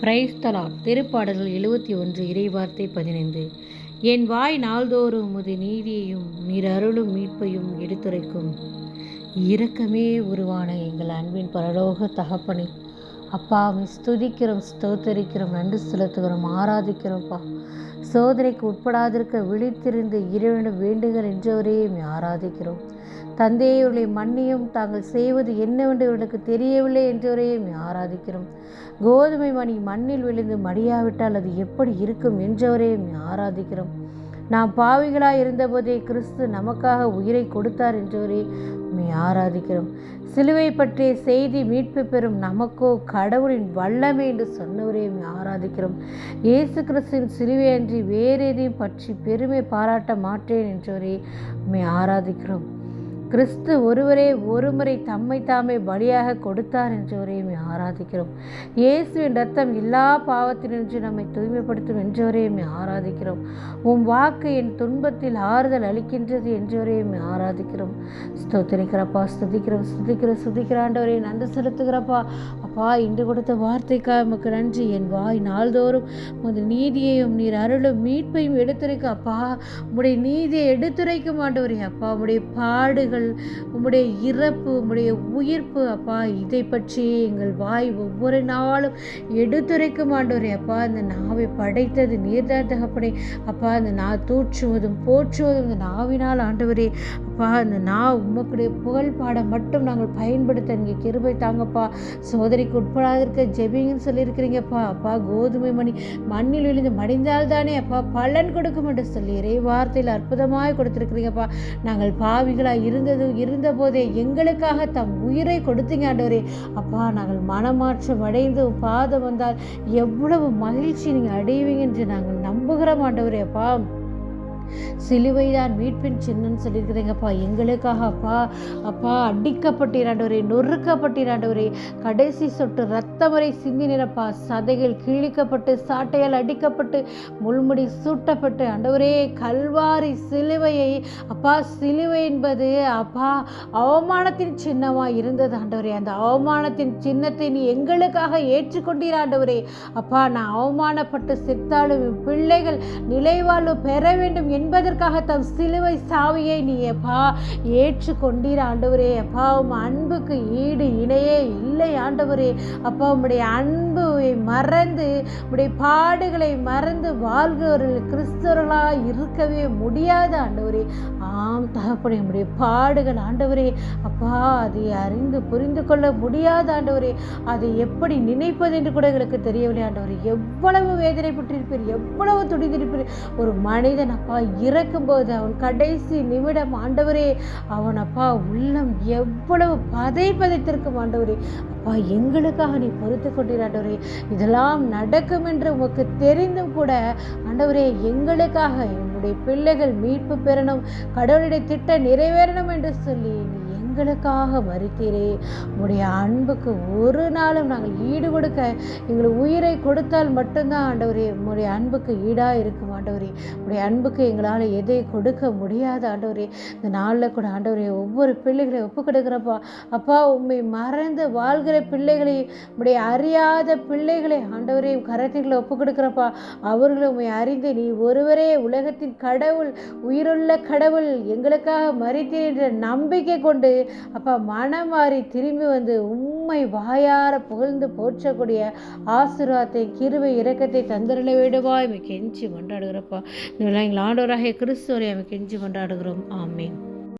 பிரைஸ்தலா திருப்பாடல்கள் எழுபத்தி ஒன்று இறைவார்த்தை பதினைந்து. என் வாய் நாள்தோறும் உமது நீதியையும் நீர் அருளும் மீட்பையும் எடுத்துரைக்கும். இரக்கமே உருவான எங்கள் அன்பின் பரலோக தகப்பனை. அப்பா ஸ்துதிக்கிறோம் ஸ்தோத்தரிக்கிறோம் நன்றி செலுத்துகிறோம் ஆராதிக்கிறோம்ப்பா. சோதனைக்கு உட்படாதிருக்க விழித்திருந்து இறைவனும் வேண்டுங்கள் என்றவரையும் ஆராதிக்கிறோம். தந்தையை இவர்களை மன்னியும் தாங்கள் செய்வது என்னவென்று இவர்களுக்கு தெரியவில்லை என்றவரையும் ஆராதிக்கிறோம். கோதுமை மணி மண்ணில் விழுந்து மடியாவிட்டால் அது எப்படி இருக்கும் என்றவரையும் ஆராதிக்கிறோம். நாம் பாவிகளாய் இருந்தபோதே கிறிஸ்து நமக்காக உயிரை கொடுத்தார் என்றவரே உம்மை ஆராதிக்கிறோம். சிலுவை பற்றிய செய்தி மீட்பு பெறும் நமக்கோ கடவுளின் வல்லமை என்று சொன்னவரே உம்மை ஆராதிக்கிறோம். இயேசு கிறிஸ்துவின் சிலுவை அன்றி வேறு எதையும் பற்றி பெருமை பாராட்ட மாட்டேன் என்றவரே மே ஆராதிக்கிறோம். கிறிஸ்து ஒருவரே ஒருமுறை தம்மை தாமே பலியாக கொடுத்தார் என்றவரையும் ஆராதிக்கிறோம். இயேசுவின் ரத்தம் எல்லா பாவத்தினின்று நம்மை தூய்மைப்படுத்தும் என்றவரையும் ஆராதிக்கிறோம். உன் வாக்கு என் துன்பத்தில் ஆறுதல் அளிக்கின்றது என்றவரையும் ஆராதிக்கிறோம். ஸ்தோத்திரிக்கிறப்பா ஸ்துதிக்கிறோம் ஸ்துதிக்கிற ஆண்டவரே நன்றி செலுத்துகிறப்பா. அப்பா இன்று கொடுத்த வார்த்தைக்காக உமக்கு நன்றி. என் வாய் நாள்தோறும் உமது நீதியையும் நீர் அருளும் மீட்பையும் எடுத்துரைக்க அப்பா உடைய நீதியை எடுத்துரைக்கும் ஆண்டவரே. அப்பா உடைய பாடுகள் உம்முடைய இறப்பு உம்முடைய உயிர்ப்பு அப்பா இதை பற்றி எங்கள் வாய் ஒவ்வொரு நாளும் எடுத்துரைக்கும் ஆண்டவரே. அப்பா அந்த நாவை படைத்தது நீர்தான் தகப்படை அப்பா அந்த நா தூற்றுவதும் போற்றுவதும் இந்த நாவினால் ஆண்டவரே அப்பா இந்த நான் உமக்குடைய புகழ் பாட மட்டும் நாங்கள் பயன்படுத்த இங்கே கிருபை தாங்கப்பா. சோதனைக்கு உட்படாதிருக்க ஜெபிங்கன்னு சொல்லியிருக்கிறீங்கப்பா. அப்பா கோதுமை மணி மண்ணில் விழுந்து மடிந்தால் தானே அப்பா பலன் கொடுக்கும் என்று சொல்லி இறை வார்த்தையில் அற்புதமாக கொடுத்துருக்கிறீங்கப்பா. நாங்கள் பாவிகளாக இருந்தது இருந்தபோதே எங்களுக்காக தம் உயிரை கொடுத்தீங்க ஆண்டவரே. அப்பா நாங்கள் மனமாற்றம் அடைந்து பாதம் வந்தால் எவ்வளவு மகிழ்ச்சி நீங்கள் அடைவீங்க என்று நாங்கள் நம்புகிறோம் ஆண்டவரே அப்பா. சிலுவைதான் மீட்பின் சின்னன்னு சொல்லியிருக்கிறீங்கப்பா. எங்களுக்காக அப்பா அப்பா அடிக்கப்பட்டிராண்டவரே நொறுக்கப்பட்டிராண்டவரே. கடைசி சொட்டு ரத்தமரை வரை சிந்தினப்பா சதைகள் கிழிக்கப்பட்டு சாட்டையால் அடிக்கப்பட்டு முள்முடி சூட்டப்பட்டு ஆண்டவரே கல்வாரி சிலுவையை அப்பா சிலுவை என்பது அப்பா அவமானத்தின் சின்னமாக இருந்தது ஆண்டவரே. அந்த அவமானத்தின் சின்னத்தை நீ எங்களுக்காக ஏற்றுக்கொண்டீர் ஆண்டவரே. அப்பா நான் அவமானப்பட்டு செத்தாலும் பிள்ளைகள் நிலைவாழ்வு பெற வேண்டும் என்பதற்காக தம் சிலுவை சாவியை நீ எப்பா ஏற்றுக்கொண்டீர் ஆண்டவரே. அப்பா உம் அன்புக்கு ஈடு இணையே இல்லை ஆண்டவரே. அப்பா உம்முடைய அன்பு மறந்து உம்முடைய பாடுகளை மறந்து வாழ்கிறவர்கள் கிறிஸ்தவர்களாக இருக்கவே முடியாது ஆண்டவரே. ஆம் தகப்பனே உம்முடைய பாடுகள் ஆண்டவரே. அப்பா அதை அறிந்து புரிந்து கொள்ள முடியாத ஆண்டவரே. அதை எப்படி நினைப்பது என்று கூட எங்களுக்கு தெரியவில்லை ஆண்டவரே. எவ்வளவு வேதனைப்பட்டிருப்பீர் எவ்வளவு துடித்திருப்பீர். ஒரு மனிதன் அப்பா இறக்கும்போது அவன் கடைசி நிமிடம் ஆண்டவரே அவன் அப்பா உள்ளம் எவ்வளவு பதை பதைத்திருக்கும் ஆண்டவரே. அப்பா எங்களுக்காக நீ பொறுத்து கொண்டீர் ஆண்டவரே. இதெல்லாம் நடக்கும் என்று உமக்கு தெரிந்தும் கூட ஆண்டவரே எங்களுக்காக என்னுடைய பிள்ளைகள் மீட்பு பெறணும் கடவுளுடைய திட்டம் நிறைவேறணும் என்று சொல்லி நீ எங்களுக்காக மறுத்தீரே. உடைய அன்புக்கு ஒரு நாளும் நாங்கள் ஈடு கொடுக்க எங்களுக்கு உயிரை கொடுத்தால் மட்டும்தான் ஆண்டவரே உங்களுடைய அன்புக்கு ஈடாக இருக்கும் ஆண்டவரே உடைய அன்புக்கு எங்களால் எதை கொடுக்க முடியாது ஆண்டவரே. இந்த நாளில் கூட ஆண்டவரே ஒவ்வொரு பிள்ளைகளை ஒப்பு கொடுக்குறப்பா. அப்பா உண்மை மறந்து வாழ்கிற பிள்ளைகளை உடைய அறியாத பிள்ளைகளை ஆண்டவரே கரத்திகளை ஒப்பு கொடுக்குறப்பா. அவர்களை உண்மை அறிந்து நீ ஒருவரே உலகத்தின் கடவுள் உயிருள்ள கடவுள் எங்களுக்காக மறித்தீர் என்ற நம்பிக்கை கொண்டு அப்பா மனம் மாறி திரும்பி வந்து உண்மை வாயார புகழ்ந்து போற்றக்கூடிய ஆசீர்வாதத்தை கிருவை இரக்கத்தை தந்திரல வேண்டுவா கெஞ்சி கெஞ்சி கொண்டாடுகிறப்பா இந்த விழா எங்கள் ஆண்டோராகிய கிறிஸ்துவரை அவன் கெஞ்சி கொண்டாடுகிறோம் ஆமேன்.